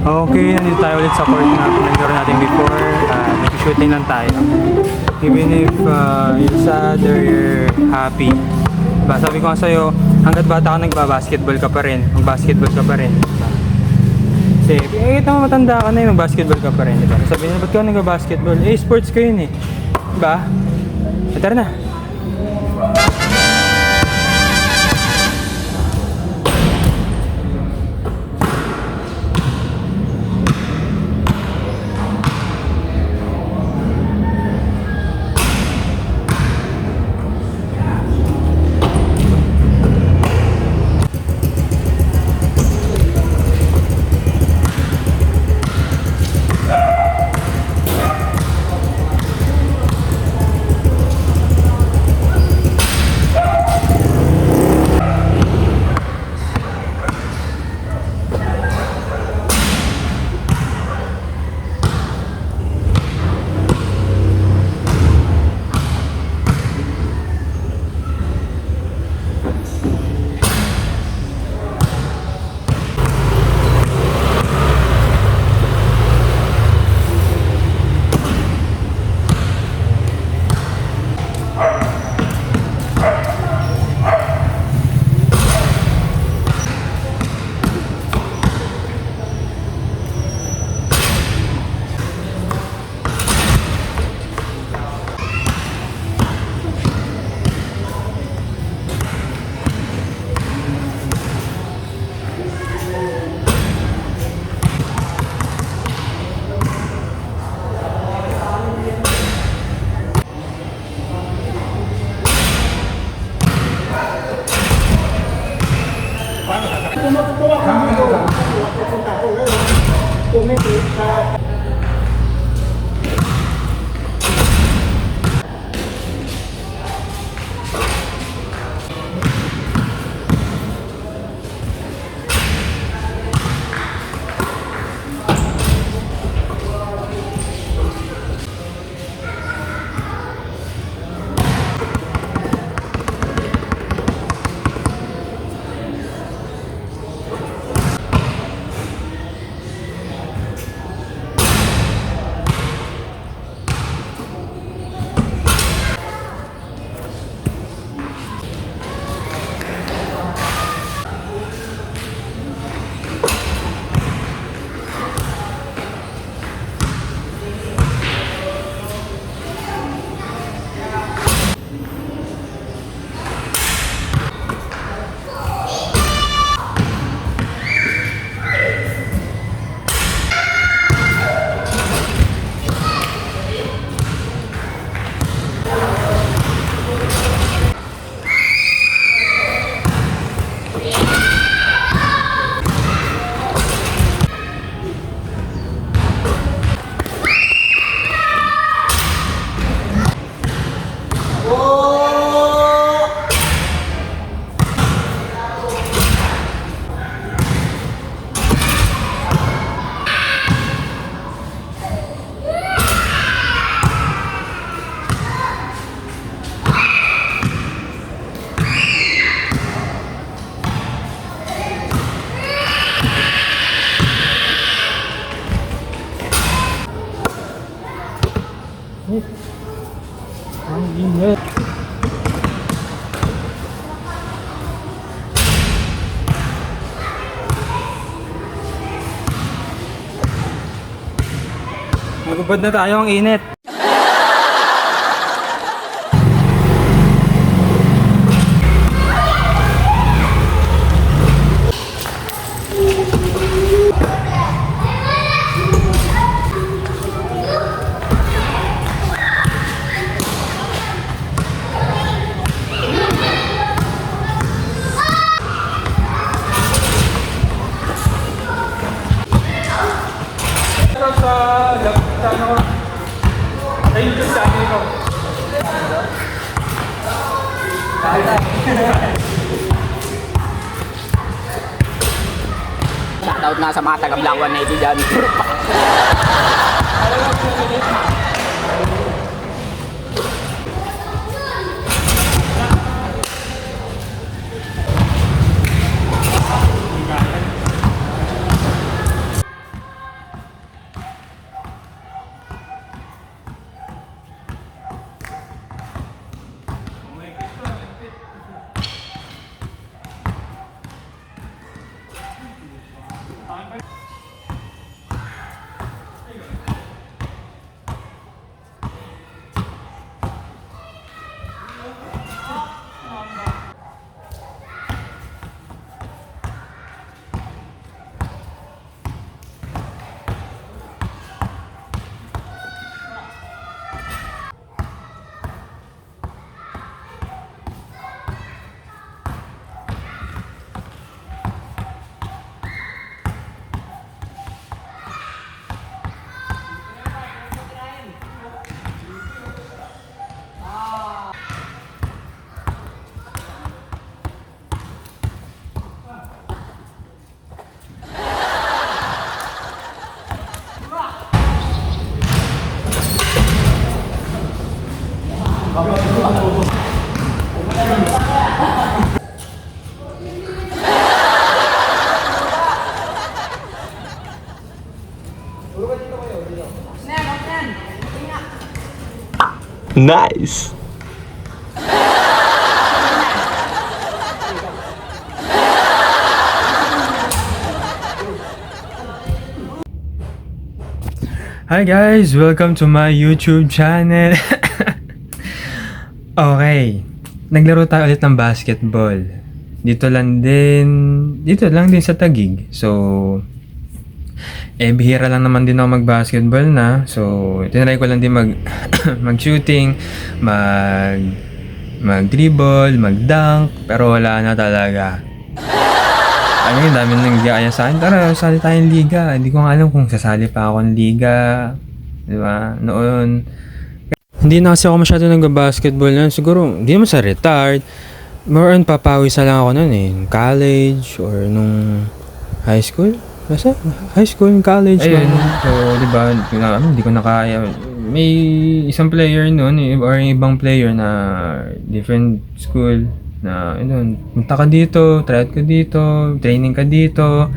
Okay, nandito tayo ulit sa court na pinagdaro natin before. Uh, Nag-shooting lang tayo. Even if uh, you're sad or you're happy. Diba? Sabi ko nga sa'yo, hanggat bata ka nagbabasketball ka pa rin. Mag-basketball ka pa rin. Kasi, eh, kita mo matanda ka na yung mag-basketball ka pa rin. Diba? Sabi nila, ba't ka nag-basketball? Eh, sports ko yun eh. Diba? Eh, Tara na. Magubad na tayo ang init. Pero sa sa ano sa YouTube channel ko. Shoutout na sa mga na ito dyan. Nice. Hi guys! Welcome to my YouTube channel! okay. Naglaro tayo ulit ng basketball. Dito lang din, dito lang din sa Tagig. So, eh, bihira lang naman din ako mag-basketball na. So, tinry ko lang din mag, mag-shooting, mag, mag-dribble, mag-dunk, pero wala na talaga. Ano yun, dami nang nagkaya sa akin. Tara, sali tayong liga. Hindi ko nga alam kung sasali pa ako ng liga. Di ba? Noon. Hindi na kasi ako masyado nag-basketball noon. Siguro, hindi naman sa retired. More on papawisa lang ako noon eh. College or nung high school. Basta, high school, college. Ayun. So, di ba, hindi ko na kaya. May isang player noon eh, or ibang player na different school na yun, punta ka dito, try out ka dito, training ka dito.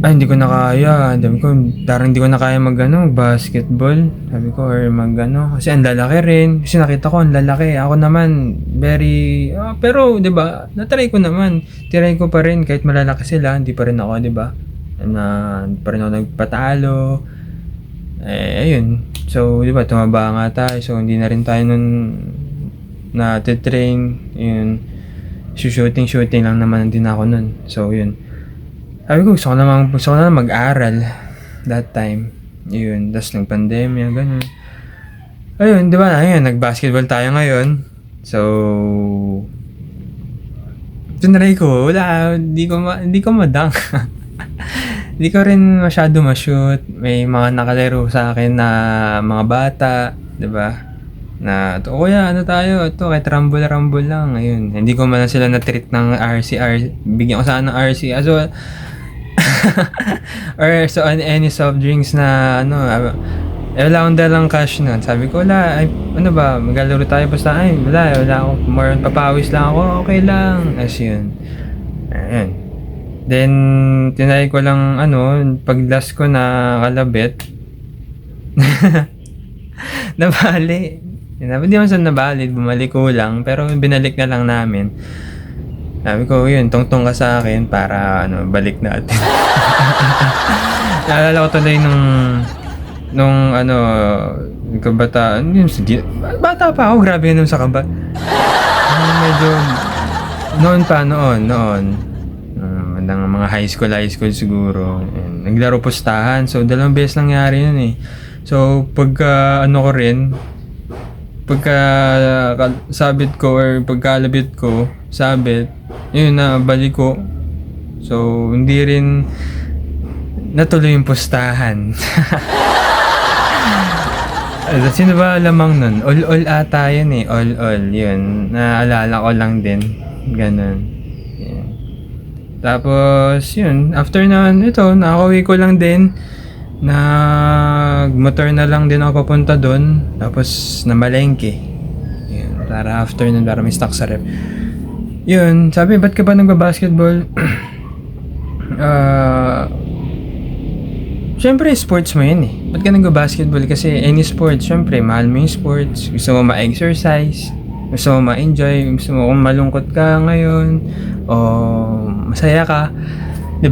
Ay, hindi ko na kaya. Sabi ko, parang hindi ko na kaya mag, ano, basketball. Sabi ko, or mag, ano, kasi ang lalaki rin. Kasi nakita ko, ang lalaki. Ako naman, very, ah, pero, di ba, natry ko naman. Try ko pa rin, kahit malalaki sila, hindi pa rin ako, di ba? Na, pa rin ako nagpatalo. Eh, ayun. So, di ba, tumaba nga tayo. So, hindi na rin tayo nun na train yun shooting shooting lang naman din ako nun so yun sabi ko gusto ko naman gusto ko naman mag-aral that time. Yun tas nung pandemya ganun. Ayun di ba ayun nag-basketball tayo ngayon. So tinry ko wala hindi ko ma, hindi ko madang. Hindi ko rin masyado ma-shoot. May mga nakalaro sa akin na mga bata di ba? Na to kuya ano tayo? To kahit rumble rumble lang. Ayun hindi ko man sila na-treat ng RCR bigyan ko sana ng RC well or so on any soft drinks na ano eh, wala akong dalang cash nun. Sabi ko wala ay, ano ba maglalaro tayo basta ay wala wala ako more papawis lang ako okay lang. As yun. Ayun then tinry ko lang ano pag last ko na kalabit. Nabali. Hindi naman sa nabalid, bumalik ko lang, pero binalik na lang namin. Sabi ko, yun, tungtong ka sa akin para ano, balik natin. Naalala ko tuloy nung nung ano, kabataan, yun, bata pa ako, grabe yun sa kaba. Ano, medyo, noon pa, noon, noon. Uh, ng mga high school, high school siguro. Yun, naglaro pustahan. So, dalawang beses nangyari yun eh. So, pagka ano ko rin, pagka kal- sabit ko or pagkalabit ko, sabit, yun na balik ko. So, hindi rin natuloy yung pustahan. Sino ba lamang nun? All-all ata yun eh. All-all. Yun. Naalala ko lang din. Ganon. Yan. Tapos, yun. After na ito, nakauwi ko lang din. Nag-motor na lang din ako papunta doon. Tapos, namalengke. Yun. Para after nun, para may stock sa rep. Yun. Sabi, ba't ka ba nagba-basketball? Ah... Siyempre, sports mo yun eh. Ba't ka nag-basketball? Kasi any sports, siyempre, mahal mo yung sports. Gusto mo ma-exercise. Gusto mo ma-enjoy. Gusto mo kung malungkot ka ngayon. O masaya ka.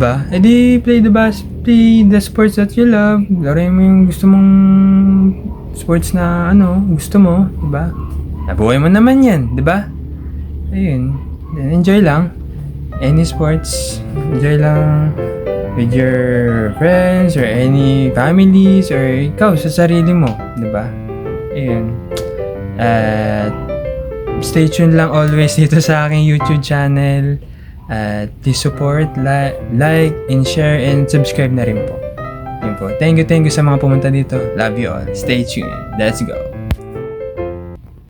ba? E di play the bas play the sports that you love. Laruin mo yung gusto mong sports na ano, gusto mo, ba? Nabuhay mo naman 'yan, ba? Ayun. Then enjoy lang. Any sports, enjoy lang with your friends or any families or ikaw sa sarili mo, 'di ba? Ayun. At stay tuned lang always dito sa aking YouTube channel. At please support, li- like, and share, and subscribe na rin po. Yun po. Thank you, thank you sa mga pumunta dito. Love you all. Stay tuned. Let's go.